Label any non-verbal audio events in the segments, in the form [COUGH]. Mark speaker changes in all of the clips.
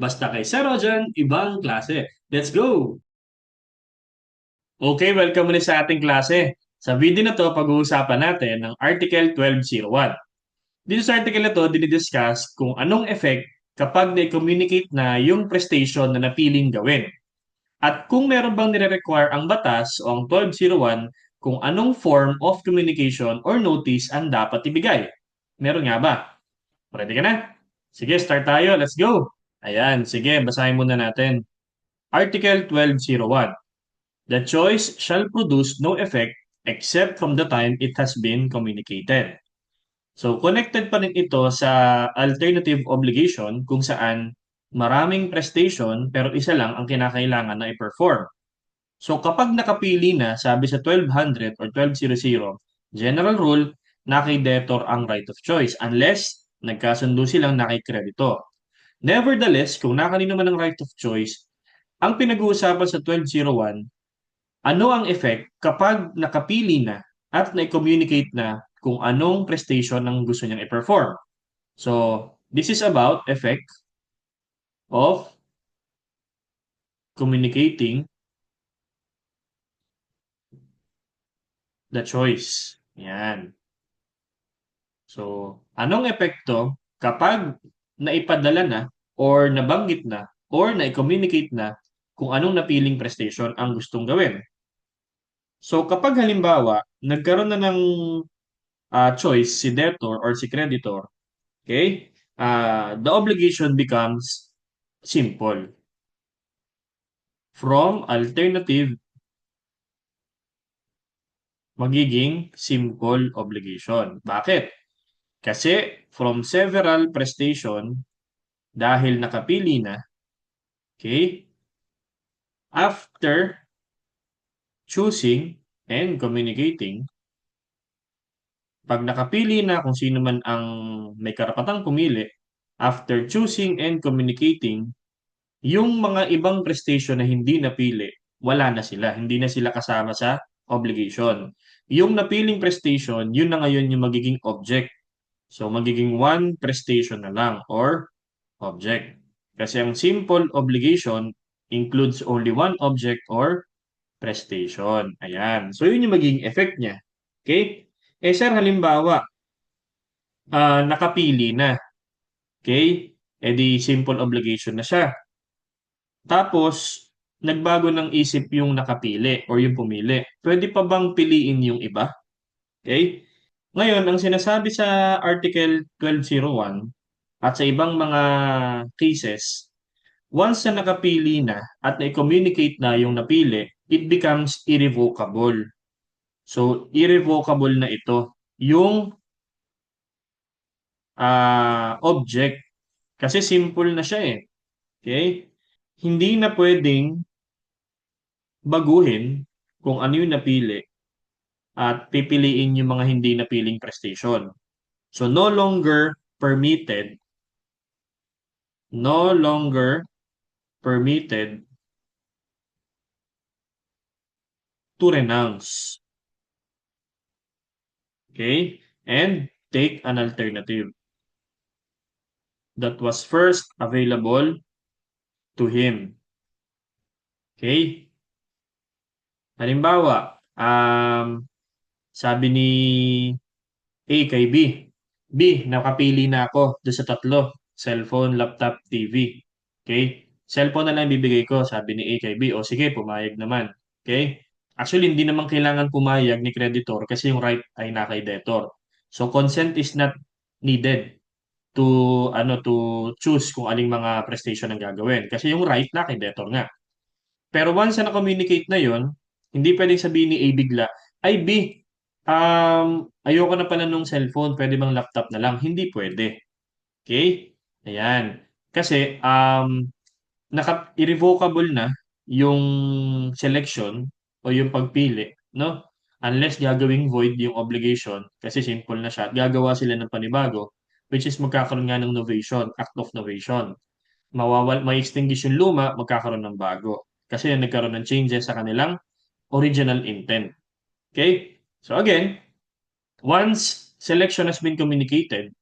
Speaker 1: Basta kay Sir Rojan, ibang klase. Let's go! Okay, welcome ulit sa ating klase. Sa video na to, pag-uusapan natin ng Article 1201. Dito sa article na to, dinidiscuss kung anong effect kapag na-communicate na yung prestation na napiling gawin. At kung meron bang nire-require ang batas o ang 1201 kung anong form of communication or notice ang dapat ibigay. Meron nga ba? Ready ka na? Sige, start tayo. Let's go! Ayan, sige, basahin muna natin. Article 1201. The choice shall produce no effect except from the time it has been communicated. So, connected pa rin ito sa alternative obligation kung saan maraming prestation pero isa lang ang kinakailangan na i-perform. So, kapag nakapili na, sabi sa 1200 or 1200, general rule, na kay debtor ang right of choice unless nagkasundo silang na kay. Nevertheless, kung nakanino man ang right of choice, ang pinag-uusapan sa 1201 ano ang effect kapag nakapili na at na-communicate na kung anong prestation ang gusto niyang i-perform? So, this is about effect of communicating the choice. Yan. So, anong epekto kapag naipadala na or nabanggit na or na-communicate na kung anong napiling prestation ang gustong gawin? So kapag halimbawa, nagkaroon na ng uh, choice si debtor or si creditor, okay? Uh, the obligation becomes simple. From alternative magiging simple obligation. Bakit? Kasi from several prestation dahil nakapili na, okay? After choosing and communicating, pag nakapili na kung sino man ang may karapatang pumili, after choosing and communicating, yung mga ibang prestation na hindi napili, wala na sila. Hindi na sila kasama sa obligation. Yung napiling prestation, yun na ngayon yung magiging object. So, magiging one prestation na lang or object. Kasi ang simple obligation includes only one object or prestation. Ayan. So, yun yung magiging effect niya. Okay? Eh, sir, halimbawa, uh, nakapili na. Okay? Eh, di simple obligation na siya. Tapos, nagbago ng isip yung nakapili or yung pumili. Pwede pa bang piliin yung iba? Okay? Ngayon, ang sinasabi sa Article 1201 at sa ibang mga cases, once na nakapili na at na-communicate na yung napili, it becomes irrevocable. So, irrevocable na ito. Yung uh, object. Kasi simple na siya eh. Okay? Hindi na pwedeng baguhin kung ano yung napili at pipiliin yung mga hindi napiling prestation. So, no longer permitted no longer permitted to renounce. Okay? And take an alternative that was first available to him. Okay? Halimbawa, um, sabi ni A kay B, B, nakapili na ako doon sa tatlo, cellphone, laptop, TV. Okay? Cellphone na lang bibigay ko, sabi ni A kay B. O sige, pumayag naman. Okay? Actually, hindi naman kailangan pumayag ni creditor kasi yung right ay na kay debtor. So, consent is not needed to ano to choose kung aling mga prestation ang gagawin kasi yung right na kay debtor nga. Pero once na communicate na yon, hindi pwedeng sabihin ni A bigla, ay B, um, ayoko na pala nung cellphone, pwede bang laptop na lang? Hindi pwede. Okay? Ayan. Kasi um, naka irrevocable na yung selection o yung pagpili, no? Unless gagawing void yung obligation, kasi simple na siya, gagawa sila ng panibago, which is magkakaroon nga ng novation, act of novation. Mawawal, may extinguish yung luma, magkakaroon ng bago. Kasi nagkaroon ng changes sa kanilang original intent. Okay? So again, once selection has been communicated,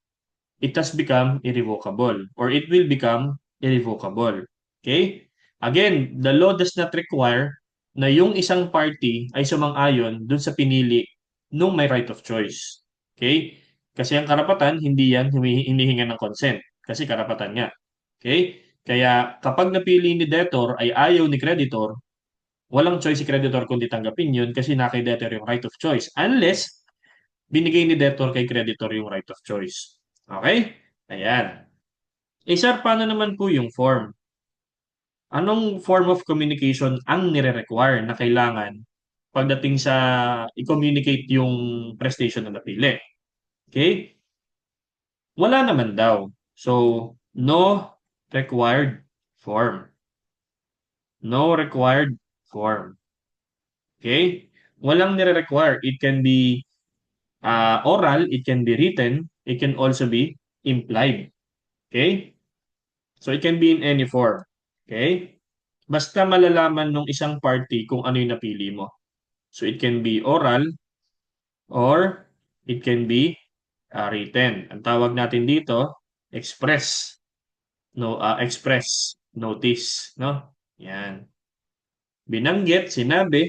Speaker 1: it has become irrevocable or it will become irrevocable. Okay? Again, the law does not require na yung isang party ay sumang-ayon dun sa pinili nung may right of choice. Okay? Kasi ang karapatan, hindi yan hinihinga ng consent. Kasi karapatan nga. Okay? Kaya kapag napili ni debtor ay ayaw ni creditor, walang choice si creditor kundi tanggapin yun kasi na kay debtor yung right of choice. Unless, binigay ni debtor kay creditor yung right of choice. Okay? Ayan. Eh sir, paano naman po yung form? Anong form of communication ang nire-require na kailangan pagdating sa i-communicate yung prestation na napili? Okay? Wala naman daw. So, no required form. No required form. Okay? Walang nire-require. It can be uh, oral, it can be written, it can also be implied. Okay? So, it can be in any form. Okay? Basta malalaman nung isang party kung ano yung napili mo. So, it can be oral or it can be uh, written. Ang tawag natin dito, express. No, uh, express notice. No? Yan. Binanggit, sinabi,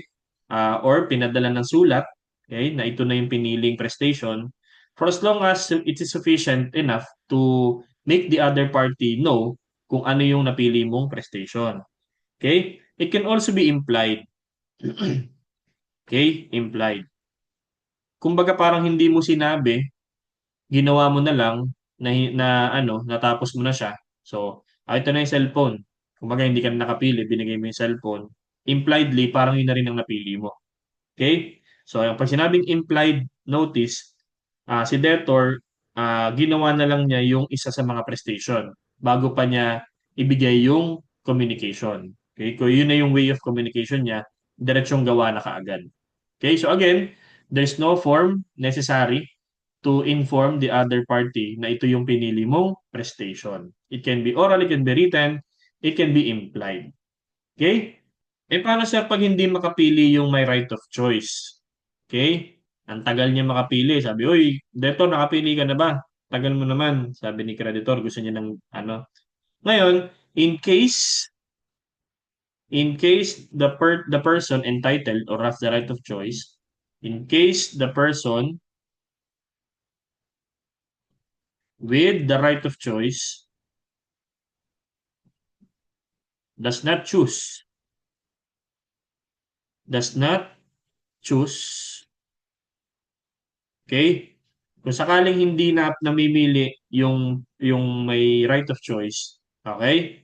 Speaker 1: uh, or pinadala ng sulat, okay, na ito na yung piniling prestation, for as long as it is sufficient enough to make the other party know kung ano yung napili mong prestation. Okay? It can also be implied. [CLEARS THROAT] okay? Implied. Kumbaga parang hindi mo sinabi, ginawa mo na lang na, na ano, natapos mo na siya. So, ah, ito na yung cellphone. Kumbaga hindi ka na nakapili, binigay mo yung cellphone. Impliedly, parang yun na rin ang napili mo. Okay? So, pag sinabing implied notice, uh, si debtor, uh, ginawa na lang niya yung isa sa mga prestation bago pa niya ibigay yung communication. Okay? Kung yun na yung way of communication niya, diretsong gawa na kaagad. Okay? So again, there's no form necessary to inform the other party na ito yung pinili mong prestation. It can be oral, it can be written, it can be implied. Okay? Eh paano sir pag hindi makapili yung may right of choice? Okay? Ang tagal niya makapili. Sabi, uy, dito nakapili ka na ba? Tagal mo naman. Sabi ni creditor, gusto niya ng ano. Ngayon, in case in case the per the person entitled or has the right of choice, in case the person with the right of choice does not choose does not choose. Okay? Kung sakaling hindi na namimili yung yung may right of choice okay?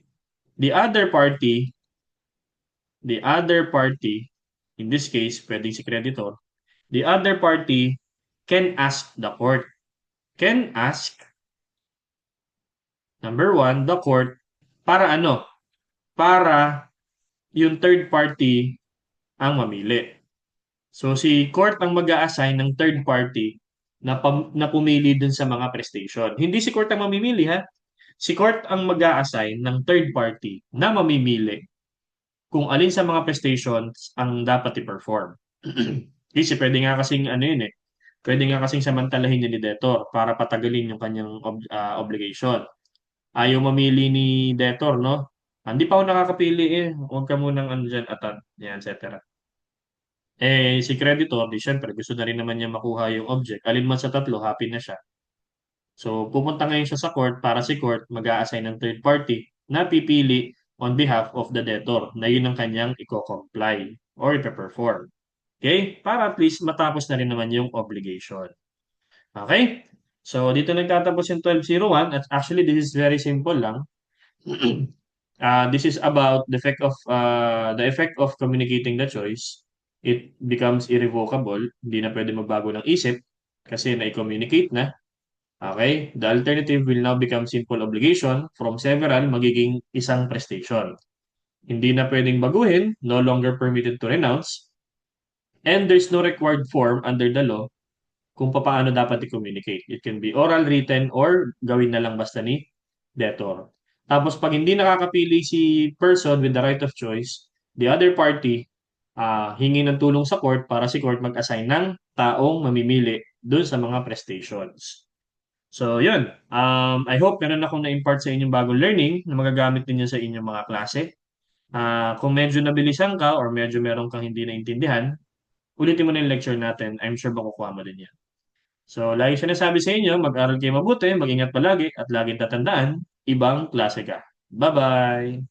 Speaker 1: The other party the other party in this case pwedeng si creditor the other party can ask the court. Can ask Number one, the court, para ano? Para yung third party ang mamili. So si court ang mag assign ng third party na, pam- na pumili dun sa mga prestation. Hindi si court ang mamimili ha. Si court ang mag assign ng third party na mamimili kung alin sa mga prestations ang dapat i-perform. [CLEARS THROAT] Kasi pwede nga kasing ano yun eh, pwede nga kasing samantalahin ni debtor para patagalin yung kanyang ob- uh, obligation ayaw mamili ni debtor, no? Hindi pa ako nakakapili eh. Huwag ka munang ano dyan, atad. Yan, etc. Eh, si creditor, di syempre, gusto na rin naman niya makuha yung object. Alin man sa tatlo, happy na siya. So, pupunta ngayon siya sa court para si court mag assign ng third party na pipili on behalf of the debtor na yun ang kanyang i-comply or i-perform. Okay? Para at least matapos na rin naman yung obligation. Okay? So, dito nagtatapos yung 1201 at actually this is very simple lang. [CLEARS THROAT] uh, this is about the effect of uh, the effect of communicating the choice. It becomes irrevocable. Hindi na pwede magbago ng isip kasi na-communicate na. Okay? The alternative will now become simple obligation from several magiging isang prestation. Hindi na pwedeng baguhin, no longer permitted to renounce, and there's no required form under the law kung paano dapat i-communicate. It can be oral, written, or gawin na lang basta ni debtor. Tapos pag hindi nakakapili si person with the right of choice, the other party uh, hingi ng tulong sa court para si court mag-assign ng taong mamimili dun sa mga prestations. So, yun. Um, I hope meron akong na-impart sa inyong bagong learning na magagamit ninyo sa inyong mga klase. Ah, kung medyo nabilisan ka or medyo meron kang hindi naintindihan, ulitin mo na yung lecture natin. I'm sure makukuha mo din yan. So, lagi sinasabi sa inyo, mag-aral kayo mabuti, mag-ingat palagi, at laging tatandaan, ibang klase ka. Bye-bye!